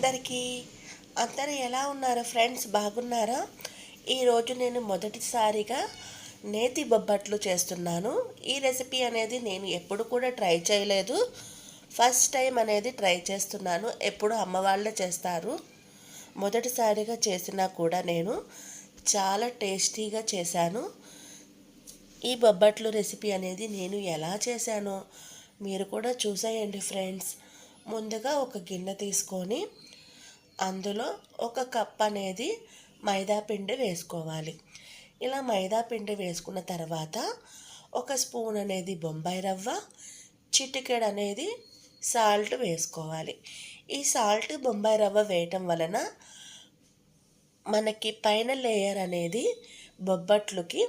అందరికీ. అందరు ఎలా ఉన్నారు? ఫ్రెండ్స్ బాగున్నారా? ఈరోజు నేను మొదటిసారిగా నేతి బొబ్బట్లు చేస్తున్నాను. ఈ రెసిపీ అనేది నేను ఎప్పుడు కూడా ట్రై చేయలేదు. ఫస్ట్ టైం అనేది ట్రై చేస్తున్నాను. ఎప్పుడు అమ్మ వాళ్ళే చేస్తారు. మొదటిసారిగా చేసినా కూడా నేను చాలా టేస్టీగా చేశాను. ఈ బొబ్బట్లు రెసిపీ అనేది నేను ఎలా చేశానో మీరు కూడా చూసేయండి ఫ్రెండ్స్. ముందుగా ఒక గిన్నె తీసుకొని అందులో ఒక కప్ అనేది మైదాపిండి వేసుకోవాలి. ఇలా మైదాపిండి వేసుకున్న తర్వాత ఒక స్పూన్ అనేది బొంబాయి రవ్వ చిటికెడ్ అనేది సాల్ట్ వేసుకోవాలి. ఈ సాల్ట్ బొంబాయి రవ్వ వేయటం వలన మనకి పైన లేయర్ అనేది బొబ్బట్లుకి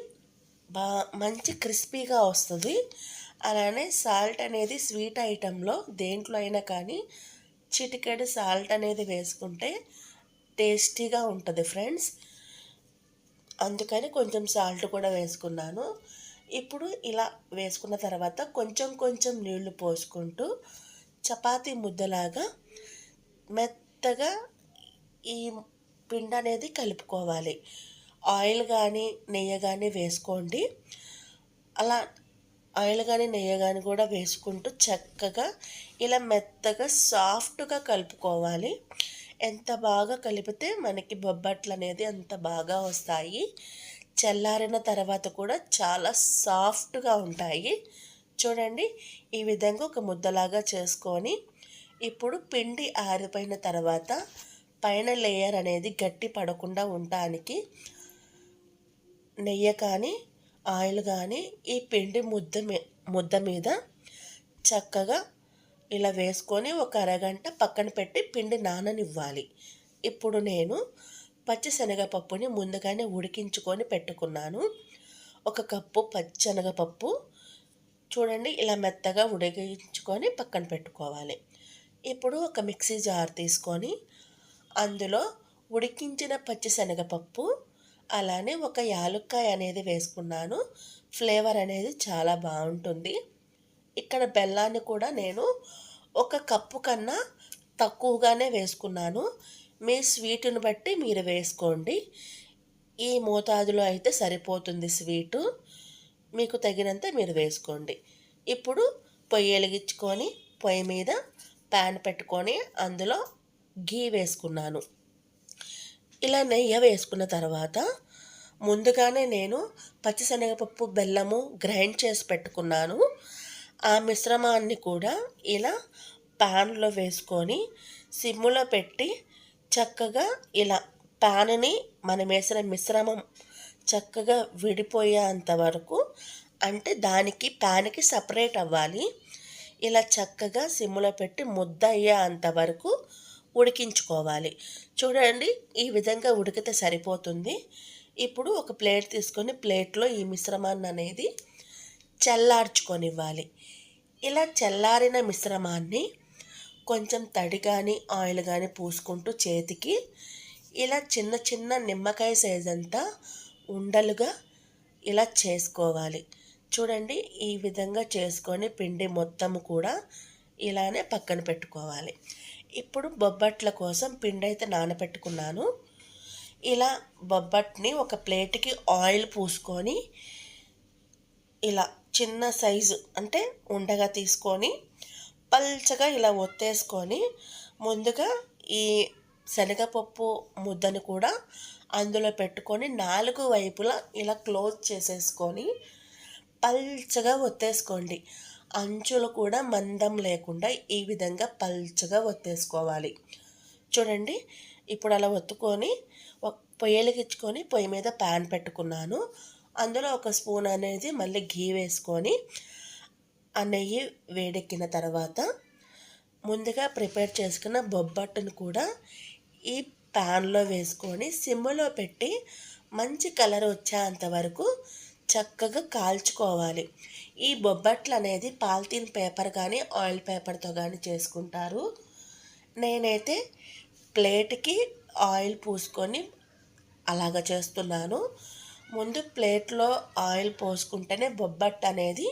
బా మంచి క్రిస్పీగా వస్తుంది. అలానే సాల్ట్ అనేది స్వీట్ ఐటెంలో దేంట్లో అయినా కానీ చిటికెడు సాల్ట్ అనేది వేసుకుంటే టేస్టీగా ఉంటుంది ఫ్రెండ్స్. అందుకని కొంచెం సాల్ట్ కూడా వేసుకున్నాను. ఇప్పుడు ఇలా వేసుకున్న తర్వాత కొంచెం కొంచెం నీళ్ళు పోసుకుంటూ చపాతీ ముద్దలాగా మెత్తగా ఈ పిండి అనేది కలుపుకోవాలి. ఆయిల్ కానీ నెయ్యి కానీ వేసుకోండి. అలా ఆయిల్ కానీ నెయ్యి కానీ కూడా వేసుకుంటూ చక్కగా ఇలా మెత్తగా సాఫ్ట్గా కలుపుకోవాలి. ఎంత బాగా కలిపితే మనకి బొబ్బట్లు అనేది అంత బాగా వస్తాయి. చల్లారిన తర్వాత కూడా చాలా సాఫ్ట్గా ఉంటాయి. చూడండి ఈ విధంగా ఒక ముద్దలాగా చేసుకొని ఇప్పుడు పిండి ఆరిపోయిన తర్వాత పైన లేయర్ అనేది గట్టి పడకుండా ఉండటానికి నెయ్యి కానీ ఆయిల్ కానీ ఈ పిండి ముద్ద ముద్ద మీద చక్కగా ఇలా వేసుకొని ఒక అరగంట పక్కన పెట్టి పిండి నాననివ్వాలి. ఇప్పుడు నేను పచ్చిశనగపప్పుని ముందుగానే ఉడికించుకొని పెట్టుకున్నాను. ఒక కప్పు పచ్చిశనగపప్పు చూడండి ఇలా మెత్తగా ఉడికించుకొని పక్కన పెట్టుకోవాలి. ఇప్పుడు ఒక మిక్సీ జార్ తీసుకొని అందులో ఉడికించిన పచ్చిశనగపప్పు అలానే ఒక యాలుక్కాయ అనేది వేసుకున్నాను. ఫ్లేవర్ అనేది చాలా బాగుంటుంది. ఇక్కడ బెల్లాన్ని కూడా నేను ఒక కప్పు కన్నా తక్కువగానే వేసుకున్నాను. మీ స్వీటును బట్టి మీరు వేసుకోండి. ఈ మోతాదులో అయితే సరిపోతుంది స్వీటు. మీకు తగినంత మీరు వేసుకోండి. ఇప్పుడు పొయ్యి వెలిగించుకొని పొయ్యి మీద ప్యాన్ పెట్టుకొని అందులో గీ వేసుకున్నాను. ఇలా నెయ్యి వేసుకున్న తర్వాత ముందుగానే నేను పచ్చిశనగపప్పు బెల్లము గ్రైండ్ చేసి పెట్టుకున్నాను. ఆ మిశ్రమాన్ని కూడా ఇలా ప్యాన్లో వేసుకొని సిమ్ములో పెట్టి చక్కగా ఇలా ప్యాన్ని మనం వేసిన మిశ్రమం చక్కగా విడిపోయేంత వరకు అంటే దానికి ప్యాన్కి సపరేట్ అవ్వాలి. ఇలా చక్కగా సిమ్ములో పెట్టి ముద్ద అయ్యేంత వరకు ఉడికించుకోవాలి. చూడండి ఈ విధంగా ఉడికితే సరిపోతుంది. ఇప్పుడు ఒక ప్లేట్ తీసుకొని ప్లేట్లో ఈ మిశ్రమాన్ని అనేది చల్లార్చుకొనివ్వాలి. ఇలా చల్లారిన మిశ్రమాన్ని కొంచెం తడి కానీ ఆయిల్ కానీ పూసుకుంటూ చేతికి ఇలా చిన్న చిన్న నిమ్మకాయ సైజ్ అంతా ఉండలుగా ఇలా చేసుకోవాలి. చూడండి ఈ విధంగా చేసుకొని పిండి మొత్తం కూడా ఇలానే పక్కన పెట్టుకోవాలి. ఇప్పుడు బొబ్బట్ల కోసం పిండి అయితే నానబెట్టుకున్నాను ఇలా బొబ్బట్ని ఒక ప్లేట్కి ఆయిల్ పూసుకొని ఇలా చిన్న సైజు అంటే ఉండగా తీసుకొని పల్చగా ఇలా ఒత్తేసుకొని ముందుగా ఈ శనగపప్పు ముద్దని కూడా అందులో పెట్టుకొని నాలుగు వైపులా ఇలా క్లోజ్ చేసేసుకొని పల్చగా ఒత్తేసుకోండి. అంచులు కూడా మందం లేకుండా ఈ విధంగా పల్చగా ఒత్తేసుకోవాలి. చూడండి ఇప్పుడు అలా ఒత్తుకొని పొయ్యలకిచ్చుకొని పొయ్యి మీద ప్యాన్ పెట్టుకున్నాను. అందులో ఒక స్పూన్ అనేది మళ్ళీ ఘీ వేసుకొని ఆ నెయ్యి వేడెక్కిన తర్వాత ముందుగా ప్రిపేర్ చేసుకున్న బొబ్బట్టును కూడా ఈ ప్యాన్లో వేసుకొని సిమ్లో పెట్టి మంచి కలర్ వచ్చేంత వరకు చక్కగా కాల్చుకోవాలి. ఈ బొబ్బట్లు అనేది పాలిథీన్ పేపర్ కానీ ఆయిల్ పేపర్తో కానీ చేసుకుంటారు. నేనైతే ప్లేట్కి ఆయిల్ పూసుకొని అలాగ చేస్తున్నాను. ముందు ప్లేట్లో ఆయిల్ పోసుకుంటేనే బొబ్బట్టు అనేది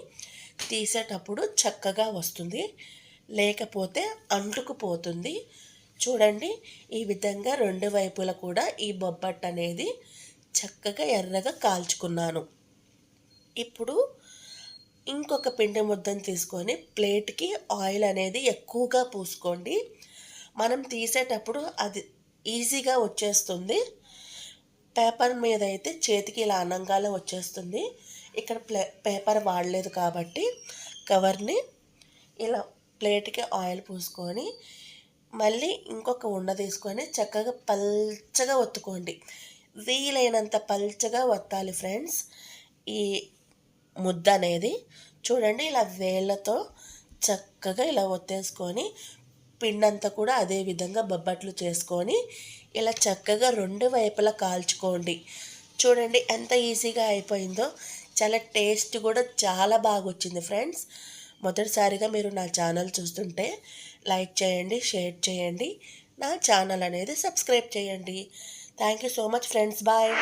తీసేటప్పుడు చక్కగా వస్తుంది. లేకపోతే అంటుకుపోతుంది. చూడండి ఈ విధంగా రెండు వైపులా కూడా ఈ బొబ్బట్టు అనేది చక్కగా ఎర్రగా కాల్చుకున్నాను. ఇప్పుడు ఇంకొక పిండి ముద్దను తీసుకొని ప్లేట్కి ఆయిల్ అనేది ఎక్కువగా పూసుకోండి. మనం తీసేటప్పుడు అది ఈజీగా వచ్చేస్తుంది. పేపర్ మీద అయితే చేతికి ఇలా అనంగానే వచ్చేస్తుంది. ఇక్కడ ప్లే పేపర్ వాడలేదు కాబట్టి కవర్ని ఇలా ప్లేట్కి ఆయిల్ పూసుకొని మళ్ళీ ఇంకొక ఉండ తీసుకొని చక్కగా పల్చగా ఒత్తుకోండి. వీలైనంత పల్చగా ఒత్తాలి ఫ్రెండ్స్. ఈ ముద్ద అనేది చూడండి ఇలా వేళ్ళతో చక్కగా ఇలా ఒత్తేసుకొని పిండంతా కూడా అదే విధంగా బొబ్బట్లు చేసుకొని ఇలా చక్కగా రెండు వైపులా కాల్చుకోండి. చూడండి ఎంత ఈజీగా అయిపోయిందో. చాలా టేస్ట్ కూడా చాలా బాగా వచ్చింది ఫ్రెండ్స్. మొదటిసారిగా మీరు నా ఛానల్ చూస్తుంటే లైక్ చేయండి షేర్ చేయండి. నా ఛానల్ అనేది సబ్స్క్రైబ్ చేయండి. Thank you so much friends. Bye.